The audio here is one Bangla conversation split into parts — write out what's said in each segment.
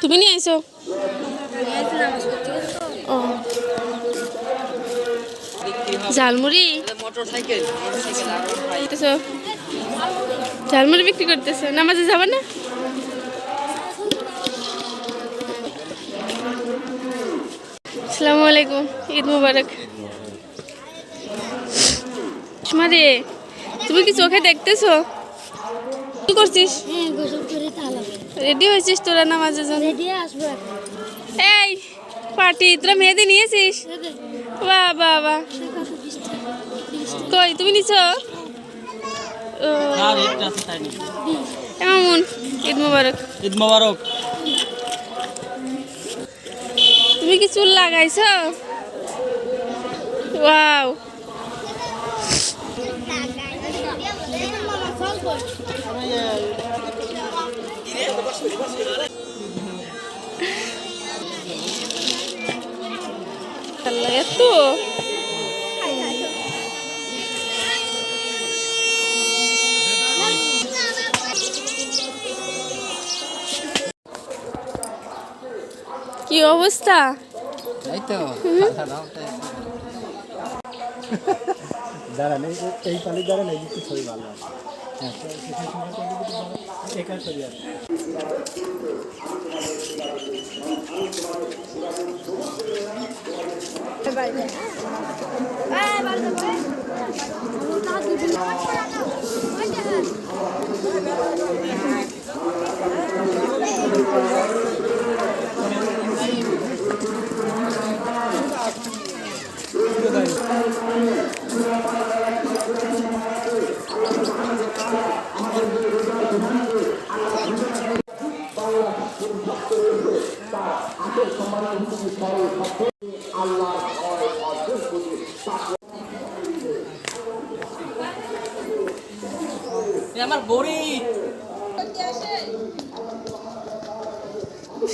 তুমি নিয়ে আইছো? ঝালমুড়ি? ঝালমুড়ি বিক্রি করতেছো। নামাজে যাবে না? আসসালামু আলাইকুম। ঈদ মুবারক। মারে তুমি কি চোখে দেখতেছো? কি করছিস? হ্যাঁ রেডি হয়েছিস তোরা নামাজের জন্য? রেডি আসব এখন। এই পার্টি তোরা মেহেদি নিয়েছিস? বাহ বাহ বাহ। কই তুমি নিছ? ও। আর একটা আছে তাই নি এ মামুন ঈদ মুবারক। ঈদ মোবারক। তুমি কি চুল লাগাইছো? ওয়াও। আল্লাহ এত? কি অবস্থা? এই তো দাঁড়ান এই পালি দাঁড়ান এই ছবি ভালো আছে হ্যাঁ একার ছবি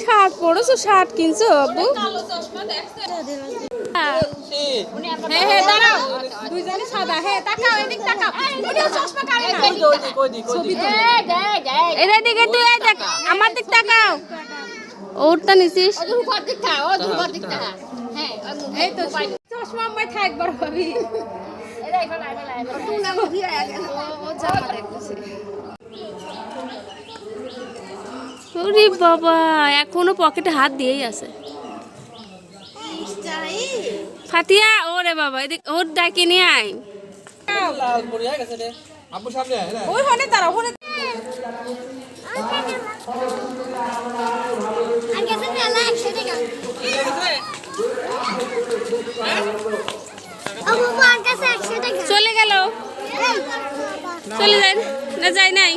শার্ট পরেছো শার্ট কিনছো আব্বু হ্যাঁ। হ্যাঁ দাঁড়াও। দুইজনে সাদা। হ্যাঁ তাকাও এদিক তাকাও। ওটা চশমা কারে না। কই দি এদের দিকে তুই দেখ আমার দিক তাকাও। ওরটা নিছিস? এই তো চশমা আমায় থাক ভাবি। ওরে বাবা, এখনও পকেটে হাত দিয়েই আছে। ফাতিয়া, ওরে বাবা, এদিক ওর ডাকে নিয়ে আয়। সামনে আয় না ওই হনে দাঁড়াও হনে আর গেছে মেলা একশো টাকা আবু আর কাছে একশো টাকা চলে গেল চলে যান। না যাই নাই?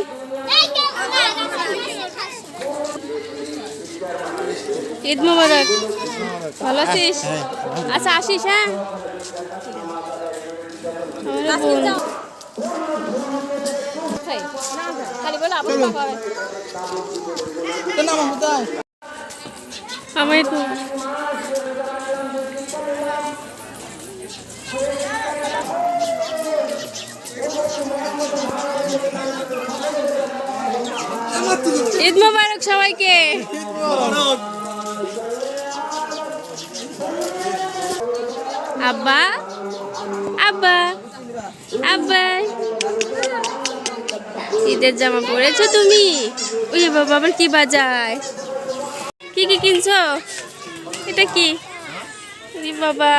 ঈদ মোবারক। ভালো আছিস? আচ্ছা আসিস হ্যাঁ? বোন। তো। ঈদ মোবারক। সবাইকে। আব্বা আব্বা আব্বা। ঈদের জামা পরেছো তুমি? ওই বাবা, আবার কি বাজায়? কি কি কিনছো? এটা কি? বাবা,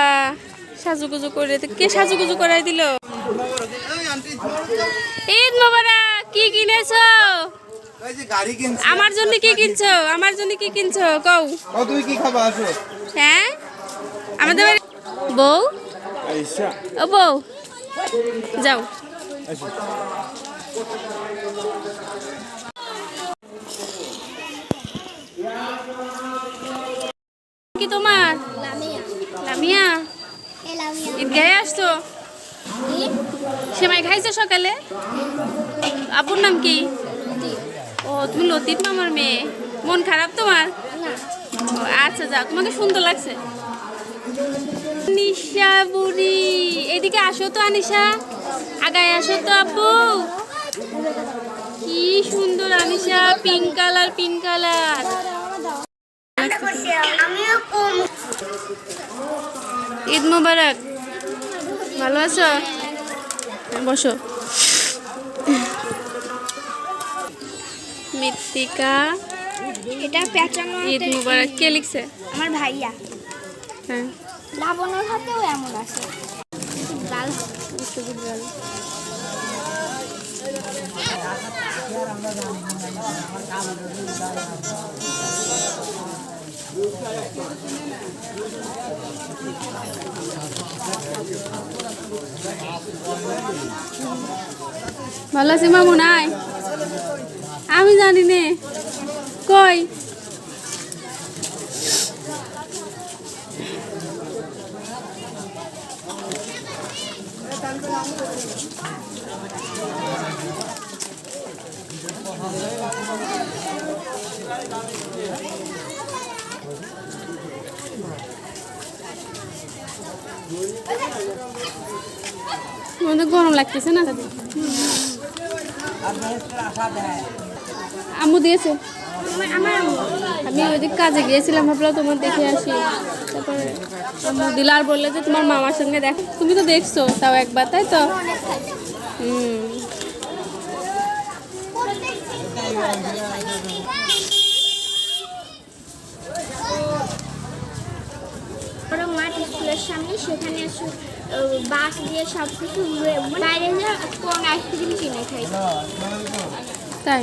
সাজুগুজু করে কে সাজুগুজু করাই দিল? ঈদ মোবারক, কি কিনছি? আমার জন্য কি কিনছো? আমার জন্য কি কিনছো? কও। ও তুমি কি খাবা? আসো। হ্যাঁ? আমাদের বাড়ি- বউ? আইসা। ও বউ। যাও। কি তোমার? লামিয়া। লামিয়া এ লামিয়া। ঈদগাহে আসছো? সেমাই খাইছো সকালে? আপুর নাম কি? ও তুমি লতিফ মামার মেয়ে। মন খারাপ তোমার? ও, আচ্ছা যাও তোমাকে সুন্দর লাগছে। নিশা বুড়ি এদিকে আসো তো আনিশা। আগায় আসো তো আপু কি সুন্দর Anisha pink colour pink colour Eid Mubarak. ভালো আছো? বসো। মৃত্তিকা এটা পেঁচানো ঈদ মোবারক কে লিখছে? আমার ভাইয়া। হ্যাঁ। লাবণের হাতেও এমন আছে। লাল। ভালো আছে মামু নাই? আমি জানি নে। কই? গরম লাগতেছে না? আম্মু দিয়েছে। আমি ওই দিক কাজে গিয়েছিলাম ভাবলাম তোমার দেখে আসি। তারপরে আম্মু দিল আর বললে যে তোমার মামার সঙ্গে দেখ তুমি তো দেখছ তাও একবার তাই তো? হুম। বড় মাঠ স্কুলের সামনে সেখানে বাস দিয়ে সব কিছু বাইরে আইসক্রিম কিনে খাই। তাই।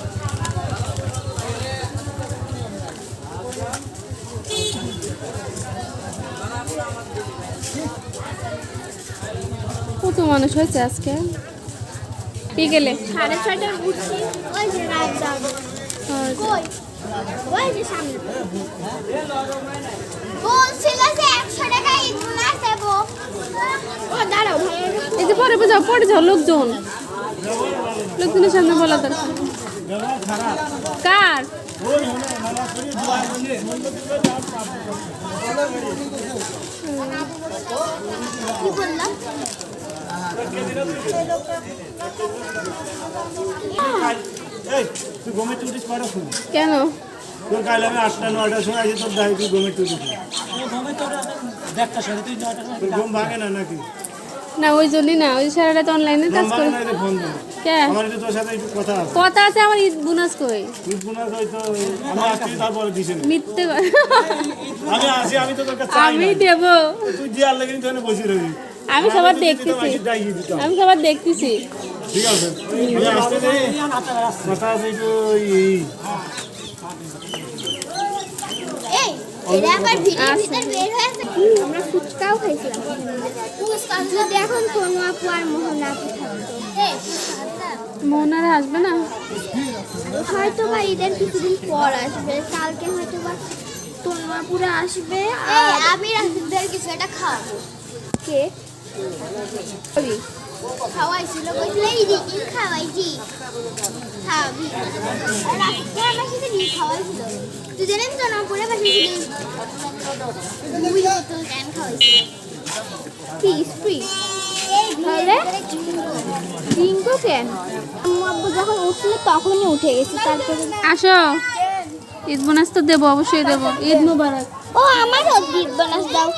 কত মানুষ হয়েছে আজকে? বিকেলে সাড়ে ছয়টায় উঠছি। ওই যে রাত ওই যে সামনে। বলছিল যে একশো টাকা ইঁদুর দেবো। ও দাঁড়াও এই যে পরে পরে যাও লোকজন। লোকজনের সামনে বলা দরকার। কার? কি বললাম? কেন? তোর কাল আমি আটটা নয়টার সময় আছি তোর দায় তুই গমে তুলিস তোর ঘুম ভাঙে না নাকি? না ওই জন্যই না ওই সারা রাত অনলাইনে কাজ ঘুম করে। ভাঙে না রে ফোন দে কে? আমার একটু তোর সাথে একটু কথা আছে। কথা আছে আমার ঈদ বোনাস কই? তুই পুনর হয়তো আমি আসছি তারপরে দিছে মিথ্যে আমি আসি আমি তো তোর কাছে আমি দেব। তুই যে আর বসে আমি সবার দেখতেছি। আমি সবার দেখতেছি। ঠিক আছে। এটা হয়েছে আমরা ফুচকাও খাইছিলাম। যদি এখন কোনো আপু আর মোহন আপু থাকতো মোহনারা আসবে না? হয়তো বা ঈদের কিছুদিন পর আসবে। কালকে হয়তো বা তন্মাপুরে আসবে আর আমি রাসিদদের কিছু একটা খাওয়াবো। কে? খাওয়াইছিল কইছিল দিদি খাওয়াইছি। খাওয়াবি আর রাসিদদের আমার সাথে দিয়ে খাওয়াইছিল তুই জানেন তন্মাপুরে পাঠিয়েছিলি দুই বোতল ক্যান খাওয়াইছিল? কি স্প্রি? তাহলে? ডিঙ্গো কেন আব্বু যখন উঠছিল তখনই উঠে গেছি তারপরে আসো। ঈদ বোনাস তো দেবো অবশ্যই দেবো। ঈদ মুবারক। ও আমারও দিদ বোনাস দাও।